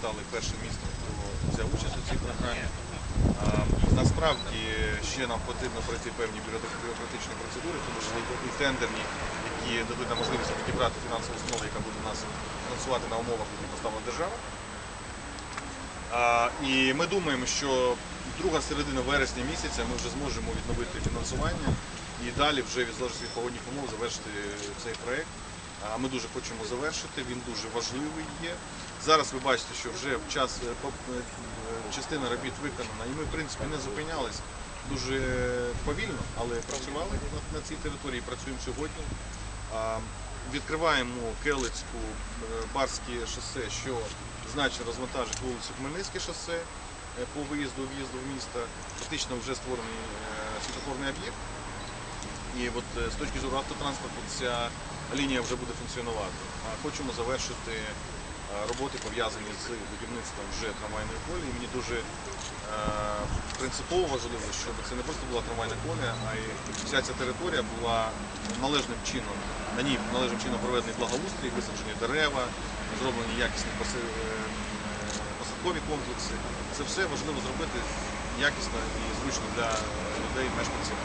стали першим містом, хто взяв участь у цій програмі. Насправді ще нам потрібно пройти певні бюрократичні процедури, тому що і тендерні, які дадуть нам можливість підібрати фінансову установу, яка буде нас фінансувати на умовах, які поставила держава. І ми думаємо, що друга середина вересня місяця ми вже зможемо відновити фінансування і далі вже від залежності погодних умов завершити цей проект. Ми дуже хочемо завершити, він дуже важливий є. Зараз ви бачите, що вже в час е, е, частина робіт виконана, і ми, в принципі, не зупинялись дуже повільно, але працювали на, цій території, працюємо сьогодні. Відкриваємо Келицьку, е, Барське шосе, що значно розвантажить вулицю Хмельницьке шосе по виїзду в'їзду в місто. Фактично вже створений світофорний об'єкт. І от е, з точки зору автотранспорту ця лінія вже буде функціонувати. Хочемо завершити е, роботи пов'язані з будівництвом вже трамвайної колії. Мені дуже е, принципово важливо, щоб це не просто була трамвайна колія, а й вся ця територія була належним чином, на ній належним чином проведений благоустрій, висаджені дерева, зроблені якісні посадкові комплекси. Це все важливо зробити якісно і зручно для людей, мешканців